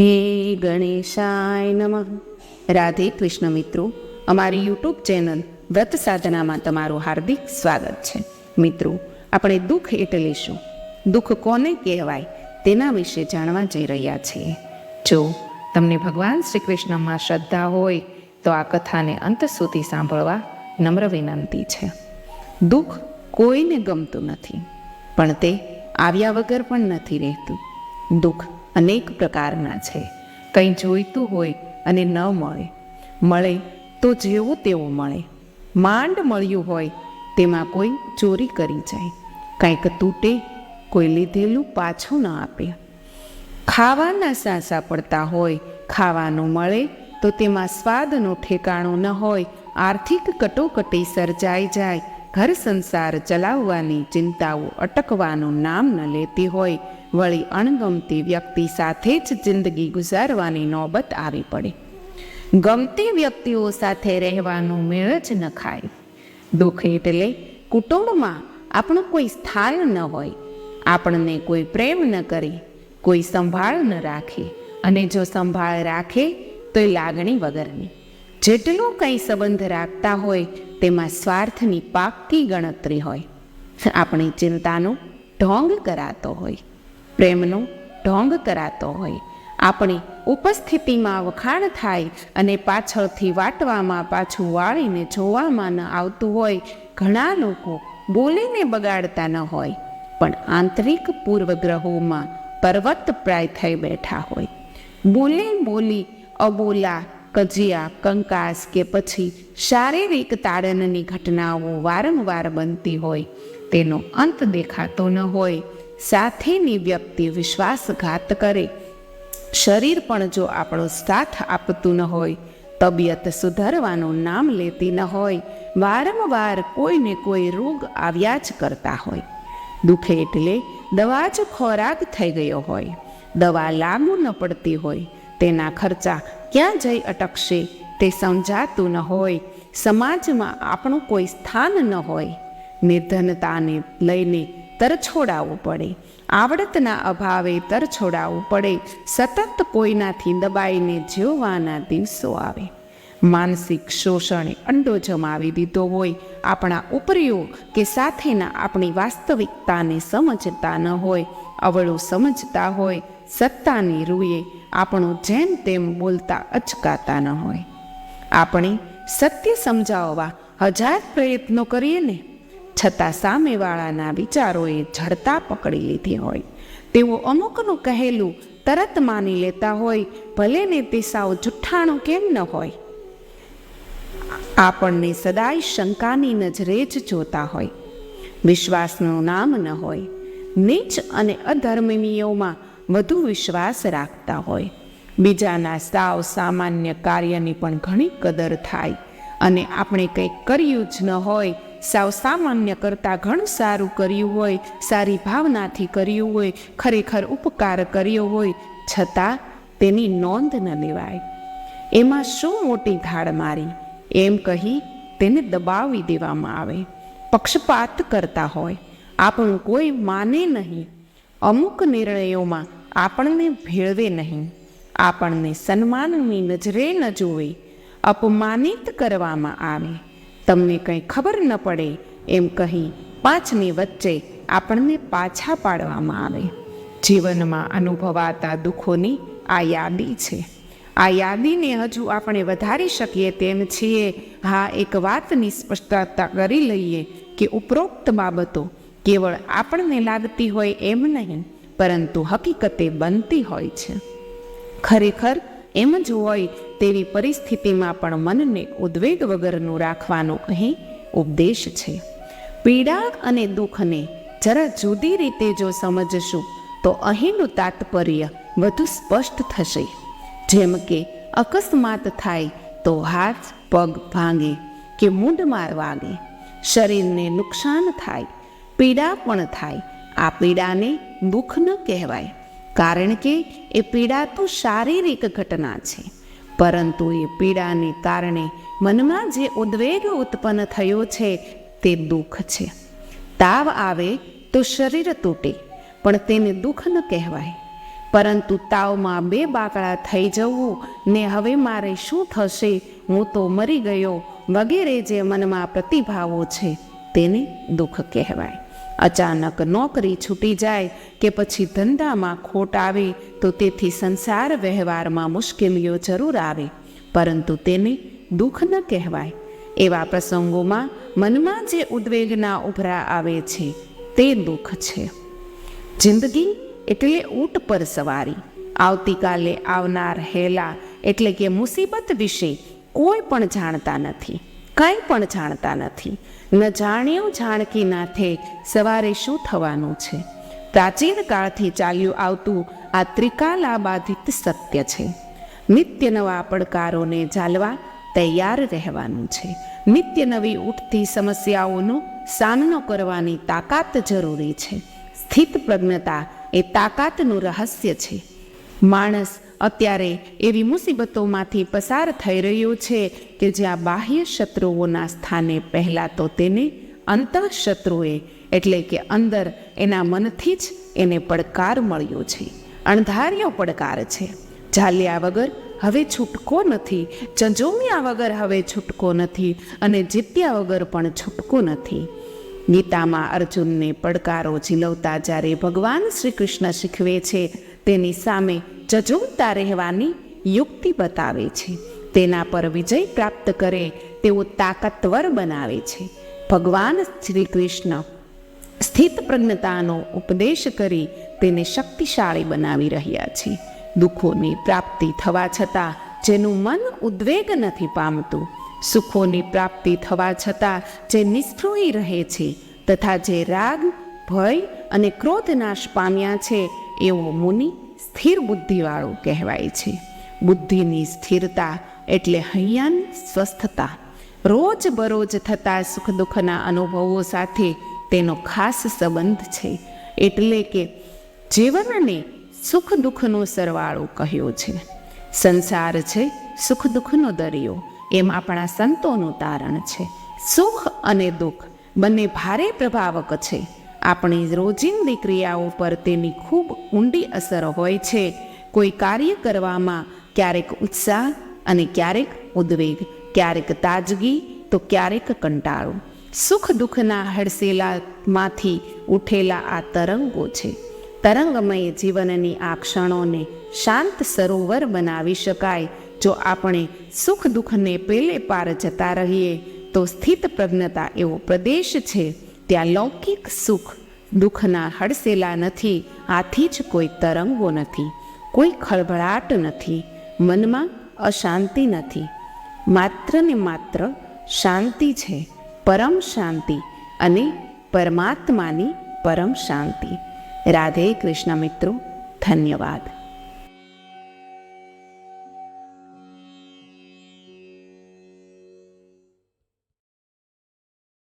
હે ગણેશાય નમઃ. રાધે કૃષ્ણ મિત્રો, અમારી યુટ્યુબ ચેનલ વ્રત સાધનામાં તમારું હાર્દિક સ્વાગત છે. મિત્રો, આપણે દુઃખ એટલે શું? દુઃખ કોને કહેવાય? તેના વિશે જાણવા જઈ રહ્યા છીએ. જો તમને ભગવાન શ્રી કૃષ્ણમાં શ્રદ્ધા હોય, તો આ કથાને અંત સુધી સાંભળવા નમ્ર વિનંતી છે. દુઃખ કોઈને ગમતું નથી, પણ તે આવ્યા વગર પણ નથી રહેતું. દુઃખ અનેક પ્રકારના છે. કંઈ જોઈતું હોય અને ન મળે. મળે તો જેવું તેવું મળે. માંડ મળ્યું હોય તેમાં કોઈ ચોરી કરી જાય. કંઈક તૂટે, કોઈ લીધેલું પાછું ન આપે. ખાવાના સાસા પડતા હોય, ખાવાનું મળે તો તેમાં સ્વાદનું ઠેકાણું ન હોય, આર્થિક કટોકટી સર્જાઈ જાય ઘર સંસાર ચલાવવાની ચિંતાઓ અટકવાનું નામ ન લેતી હોય, વળી અણગમતી વ્યક્તિ સાથે જ જિંદગી ગુજારવાની નોબત આવી પડે. ગમતી વ્યક્તિઓ સાથે રહેવાનું મેળ જ ન ખાય. દુઃખ એટલે કુટુંબમાં આપણું કોઈ સ્થાન ન હોય. આપણને કોઈ પ્રેમ ન કરે, કોઈ સંભાળ ન રાખે. અને જો સંભાળ રાખે, તો એ લાગણી વગરની. જેટલો કંઈ સંબંધ રાખતા હોય, તેમાં સ્વાર્થની પાકી ગણતરી હોય. આપણી ચિંતાનો ઢોંગ કરાતો હોય, પ્રેમનો ઢોંગ કરાતો હોય. આપણી ઉપસ્થિતિમાં વખાણ થાય અને પાછળથી વાટવામાં પાછું વાળીને જોવામાં ન આવતું હોય, ઘણા લોકો બોલીને બગાડતા ન હોય, પણ આંતરિક પૂર્વગ્રહોમાં પર્વત પ્રાય થઈ બેઠા હોય. બોલી બોલી અબોલા કજિયા, કંકાસ કે પછી શારીરિક તાડનની ઘટનાઓ વારંવાર બનતી હોય, તેનો અંત દેખાતો ન હોય. સાથેની વ્યક્તિ વિશ્વાસઘાત કરે. શરીર પણ જો આપણો સાથ આપતું ન હોય, તબિયત સુધારવાનું નામ લેતી ન હોય, વારંવાર કોઈને કોઈ રોગ આવ્યા જ કરતા હોય. દુખે એટલે દવા જ ખોરાક થઈ ગયો હોય. દવા લાંબુ ન પડતી હોય, તેના ખર્ચા ક્યાં જઈ અટકશે તે સમજાતું ન હોય. સમાજમાં આપણું કોઈ સ્થાન ન હોય. નિર્ધનતાને લઈને તરછોડાવવું પડે. આવડતના અભાવે તરછોડાવવું પડે. સતત કોઈનાથી દબાઈને જીવવાના દિવસો આવે. માનસિક શોષણે અંડો જમાવી દીધો હોય. આપણા ઉપરીઓ કે સાથેના આપણી વાસ્તવિકતાને સમજતા ન હોય. અવળું સમજતા હોય. સત્તાની રૂએ આપણું જેમ તેમ બોલતા અચકાતા ન હોય. આપણે સત્ય સમજાવવા હજાર પ્રયત્નો કરીએ ને, છતાં સામેવાળાના વિચારોએ જડતા પકડી લીધી હોય. તેઓ અમુકનું કહેલું તરત માની લેતા હોય, ભલે ને તે સાવ જુઠ્ઠાણું કેમ ન હોય. આપણને સદાય શંકાની નજરે જ જોતા હોય. વિશ્વાસનું નામ ન હોય. નીચ અને અધર્મીઓમાં વધુ વિશ્વાસ રાખતા હોય. બીજાના સાવ સામાન્ય કાર્યની પણ ઘણી કદર થાય અને આપણે કંઈક કર્યું જ ન હોય, સાવ સામાન્ય કરતાં ઘણું સારું કર્યું હોય, સારી ભાવનાથી કર્યું હોય, ખરેખર ઉપકાર કર્યો હોય, છતાં તેની નોંધ ન લેવાય. એમાં શું મોટી ધાડ મારી? એમ કહી તેને દબાવી દેવામાં આવે. પક્ષપાત કરતા હોય. આપણું કોઈ માને નહીં. અમુક નિર્ણયોમાં આપણને ભેળવે નહીં. આપણને સન્માનની નજરે ન જોવે અપમાનિત કરવામાં આવે. તમને કંઈ ખબર ન પડે એમ કહી પાંચની વચ્ચે આપણને પાછા પાડવામાં આવે. જીવનમાં અનુભવાતા દુઃખોની આ યાદી છે. આ યાદીને હજુ આપણે વધારી શકીએ તેમ છીએ, હા, એક વાતની સ્પષ્ટતા કરી લઈએ કે ઉપરોક્ત બાબતો કેવળ આપણને લાગતી હોય એમ નહીં. પરંતુ હકીકતે બનતી હોય છે. ખરેખર એમ જ હોય તેવી પરિસ્થિતિમાં પણ મનને ઉદ્વેગ વગરનું રાખવાનો અહીં ઉપદેશ છે. પીડા અને દુઃખને જરા જુદી રીતે જો સમજશું, તો અહીંનું તાત્પર્ય વધુ સ્પષ્ટ થશે. જેમ કે અકસ્માત થાય તો હાથ, પગ ભાંગે કે મૂંઢમાર વાગે. શરીરને નુકસાન થાય, પીડા પણ થાય આ પીડાને દુઃખ ન કહેવાય, કારણ કે એ પીડા તો શારીરિક ઘટના છે. પરંતુ એ પીડાને કારણે મનમાં જે ઉદ્વેગ ઉત્પન્ન થયો છે, તે દુઃખ છે. તાવ આવે તો શરીર તૂટે, પણ તેને દુઃખ ન કહેવાય. પરંતુ તાવમાં બે બાકડા થઈ જવું, ને હવે મારે શું થશે, હું તો મરી ગયો વગેરે જે મનમાં પ્રતિભાવો છે, તેને દુઃખ કહેવાય. અચાનક નોકરી છૂટી જાય કે પછી ધંધામાં ખોટ આવે, તો તેથી સંસાર વ્યવહારમાં મુશ્કેલીઓ જરૂર આવે. પરંતુ તેને દુઃખ ન કહેવાય. એવા પ્રસંગોમાં મનમાં જે ઉદ્વેગના ઉભરા આવે છે, તે દુઃખ છે. જિંદગી એટલે ઊંટ પર સવારી. આવતીકાલે આવનાર હેલા એટલે કે મુસીબત વિશે કોઈ પણ જાણતા નથી. કંઈ પણ જાણતા નથી. ન જાણ્યું જાણકી નાથે સવારે શું થવાનું છે. પ્રાચીન કાળથી ચાલ્યું આવતું આ ત્રિકાલાબાધિત સત્ય છે. નિત્ય નવા પડકારોને ઝાલવા તૈયાર રહેવાનું છે. નિત્ય નવી ઉઠતી સમસ્યાઓનો સામનો કરવાની તાકાત જરૂરી છે. સ્થિત પ્રજ્ઞતા એ તાકાતનું રહસ્ય છે. માણસ અત્યારે એવી મુસીબતોમાંથી પસાર થઈ રહ્યો છે કે જ્યાં બાહ્ય શત્રુઓના સ્થાને પહેલાં તો તેને અંતઃશત્રુએ, એટલે કે અંદર એના મનથી જ એને પડકાર મળ્યો છે. અણધાર્યો પડકાર છે. ઝાલ્યા વગર હવે છૂટકો નથી ચંચોમ્યા વગર હવે છૂટકો નથી અને જીત્યા વગર પણ છૂટકો નથી. ગીતામાં અર્જુનને પડકારો ઝીલવતા જ્યારે ભગવાન શ્રી કૃષ્ણ શીખવે છે, તેની સામે જજુમતા રહેવાની યુક્તિ બતાવે છે. તેના પર વિજય પ્રાપ્ત કરે તેવો તાકાતવર બનાવે છે. ભગવાન શ્રી કૃષ્ણ સ્થિત પ્રજ્ઞતાનો ઉપદેશ કરી તેને શક્તિશાળી બનાવી રહ્યા છે. દુઃખોની પ્રાપ્તિ થવા છતાં જેનું મન ઉદ્વેગ નથી પામતું, સુખોની પ્રાપ્તિ થવા છતાં જે નિષ્ફળોઈ રહે છે તથા જે રાગ, ભય અને ક્રોધ નાશ પામ્યા છે, એવો મુનિ સ્થિર બુદ્ધિવાળું કહેવાય છે. બુદ્ધિની સ્થિરતા એટલે હૈયાન સ્વસ્થતા. રોજ બરોજ થતા સુખ દુઃખના અનુભવો સાથે તેનો ખાસ સંબંધ છે. એટલે કે જીવનને સુખ દુઃખનો સરવાળો કહ્યો છે. સંસાર છે સુખ દુઃખનો દરિયો. એમ આપણા સંતોનું તારણ છે. સુખ અને દુઃખ બંને ભારે પ્રભાવક છે. આપણી રોજિંદી ક્રિયાઓ પર તેની ખૂબ ઊંડી અસર હોય છે. કોઈ કાર્ય કરવામાં ક્યારેક ઉત્સાહ અને ક્યારેક ઉદ્વેગ, ક્યારેક તાજગી, તો ક્યારેક કંટાળો. સુખ દુઃખના હડસેલામાંથી ઉઠેલા આ તરંગો છે. તરંગમય જીવનની આ ક્ષણોને શાંત સરોવર બનાવી શકાય. જો આપણે સુખ દુઃખને પેલે પાર જતા રહીએ, તો સ્થિત પ્રજ્ઞતા એવો પ્રદેશ છે ત્યાં લૌકિક સુખ દુઃખના હડસેલા નથી, આથી જ કોઈ તરંગો નથી, કોઈ ખળભળાટ નથી, મનમાં અશાંતિ નથી. માત્ર ને માત્ર શાંતિ છે, પરમ શાંતિ અને પરમાત્માની પરમ શાંતિ. રાધે કૃષ્ણ મિત્રો, ધન્યવાદ.